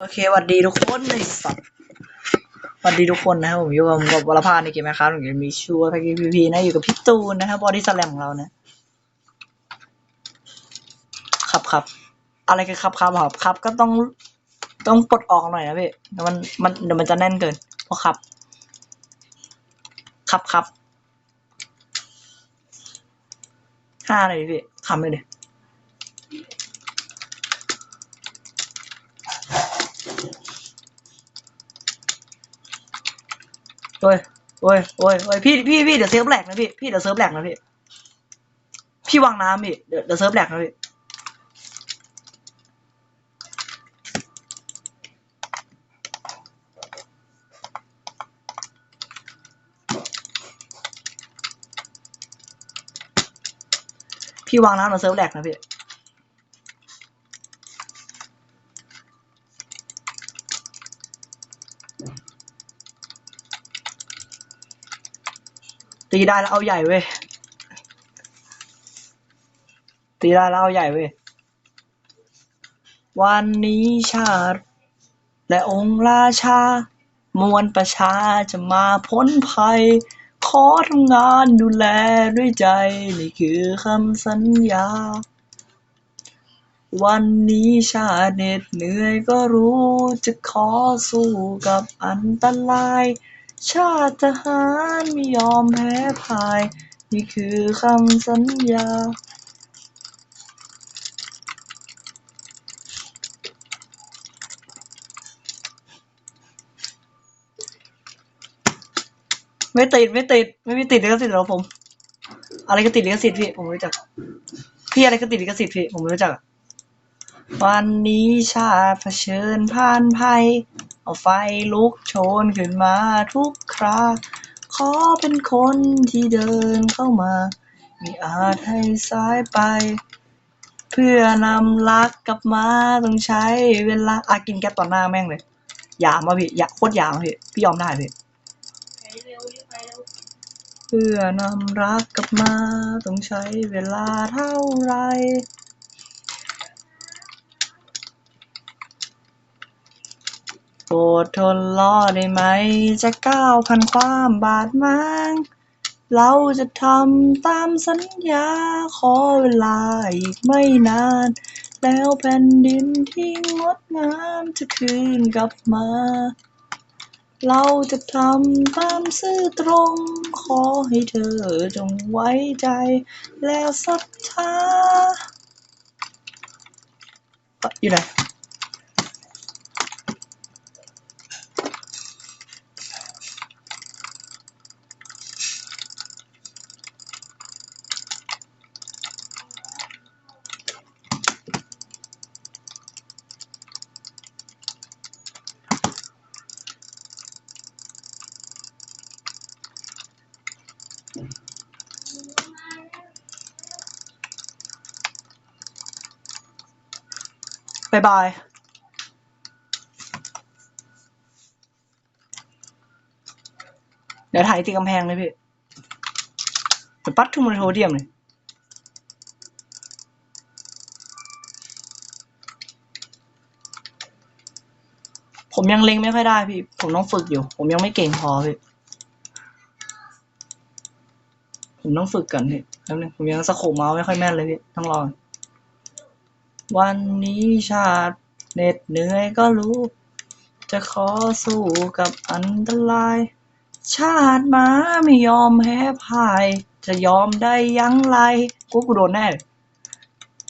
โอเคสวัสดีทุกคนในสัตว์สวัสดีทุกคนนะครับผมอยู่กับผมกับวรภาในเกมแมคครับผมจะมีชัวร์พีพีพีนะอยู่กับพี่ตูนนะครับบอดี้สแลมของเรานะครับครับอะไรคือครับครับครับครับก็ต้องต้องปลดออกหน่อยนะพี่เดี๋ยวมันมันเดี๋ยวมันจะแน่นเกินเพราะครับ ครับครับห้าเลยพี่คำเลยดิ โอ้ยโอ้ยโอ้ยโอ้ยพี่พี่พี่เดี๋ยวเซิร์ฟแหลกนะพี่พี่เดี๋ยวเซิร์ฟแหลกนะพี่พี่วางน้ำพี่เดี๋ยวเดี๋ยวเซิร์ฟแหลกนะพี่พี่วางน้ำเดี๋ยวเซิร์ฟแหลกนะพี่ ตีได้แล้วเอาใหญ่เว้ย ตีได้แล้วเอาใหญ่เว้ย วันนี้ชาติ และองค์ราชา มวลประชาจะมาพ้นภัย ขอทำงานดูแลด้วยใจ นี่คือคำสัญญา วันนี้ชาติเหน็ดเหนื่อยก็รู้จะขอสู้กับอันตราย ชาติทหารไม่ยอมแพ้พ่าย นี่คือคำสัญญาไม่ติดไม่ติดไม่มีติดลิขสิทธิ์หรอผม อะไรก็ติดลิขสิทธิ์พี่ผมไม่รู้จัก พี่อะไรก็ติดลิขสิทธิ์พี่ผมไม่รู้จัก วันนี้ชาติเผชิญผ่านภัย เอาไฟลุกโชนขึ้นมาทุกครา ขอเป็นคนที่เดินเข้ามาไม่อาจให้สายไป เพื่อนำรักกลับมาต้องใช้เวลาอากินแก๊ปต่อหน้าแม่งเลยหยามาพี่อย่าโคตรหยามอะพี่พี่ยอมได้พี่เพื่อนำรักกลับมาต้องใช้เวลาเท่าไร โปรดทนรอได้ไหม จะก้าวผ่านความบาดหมาง เราจะทำตามสัญญาขอเวลาอีกไม่นาน แล้วแผ่นดินที่งดงามจะคืนกลับมา เราจะทำตามซื่อตรง ขอให้เธอจงไว้ใจ แล้วศรัทธาอยู่ไหน บายบายเดี๋ยวถ่ายตีกำแพงเลยพี่เดี๋ยวปัดทุ่มโทเดียมเลยผมยังเล็งไม่ค่อยได้พี่ ผมต้องฝึกอยู่ ผมยังไม่เก่งพอพี่ ผมต้องฝึกก่อนพี่แล้วนึงผมยังสโคปเมาส์ไม่ค่อยแม่นเลยพี่ต้องรอวันนี้ชาติเหน็ดเหนื่อยก็รู้ จะขอสู้กับอันตราย ชาติหมาไม่ยอมแพ้พ่าย จะยอมได้ยังไรกูกูโดนแน่